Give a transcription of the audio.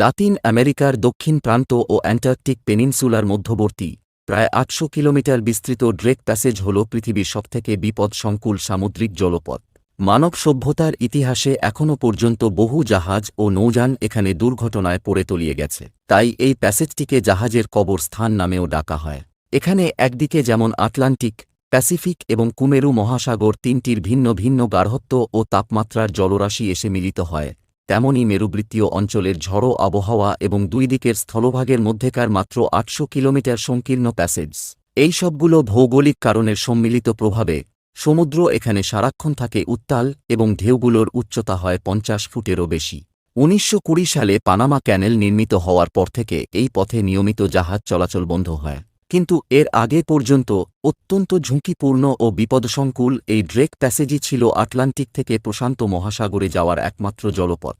লাতিন আমেরিকার দক্ষিণ প্রান্ত ও অ্যান্টার্কটিক পেনিনসুলার মধ্যবর্তী, প্রায় আটশো কিলোমিটার বিস্তৃত ড্রেক প্যাসেজ হল পৃথিবীর সবথেকে বিপদসংকুল সামুদ্রিক জলপথ। মানব সভ্যতার ইতিহাসে এখনও পর্যন্ত বহু জাহাজ ও নৌযান এখানে দুর্ঘটনায় পড়ে তলিয়ে গেছে, তাই এই প্যাসেজটিকে জাহাজের কবর স্থান নামেও ডাকা হয়। এখানে একদিকে যেমন আটলান্টিক, প্যাসিফিক এবং কুমেরু মহাসাগর তিনটির ভিন্ন ভিন্ন গার্হত্ব ও তাপমাত্রার জলরাশি এসে মিলিত হয় তেমনই মেরুবৃত্তীয় অঞ্চলের ঝড়ো আবহাওয়া এবং দুই দিকের স্থলভাগের মধ্যেকার মাত্র আটশো কিলোমিটার সংকীর্ণ প্যাসেজ। এই সবগুলো ভৌগোলিক কারণের সম্মিলিত প্রভাবে সমুদ্র এখানে সারাক্ষণ থাকে উত্তাল এবং ঢেউগুলোর উচ্চতা হয় পঞ্চাশ ফুটেরও বেশি। উনিশশো কুড়ি সালে পানামা ক্যানেল নির্মিত হওয়ার পর থেকে এই পথে নিয়মিত জাহাজ চলাচল বন্ধ হয়। কিন্তু এর আগে পর্যন্ত অত্যন্ত ঝুঁকিপূর্ণ ও বিপদসংকুল এই ড্রেক প্যাসেজই ছিল আটলান্টিক থেকে প্রশান্ত মহাসাগরে যাওয়ার একমাত্র জলপথ।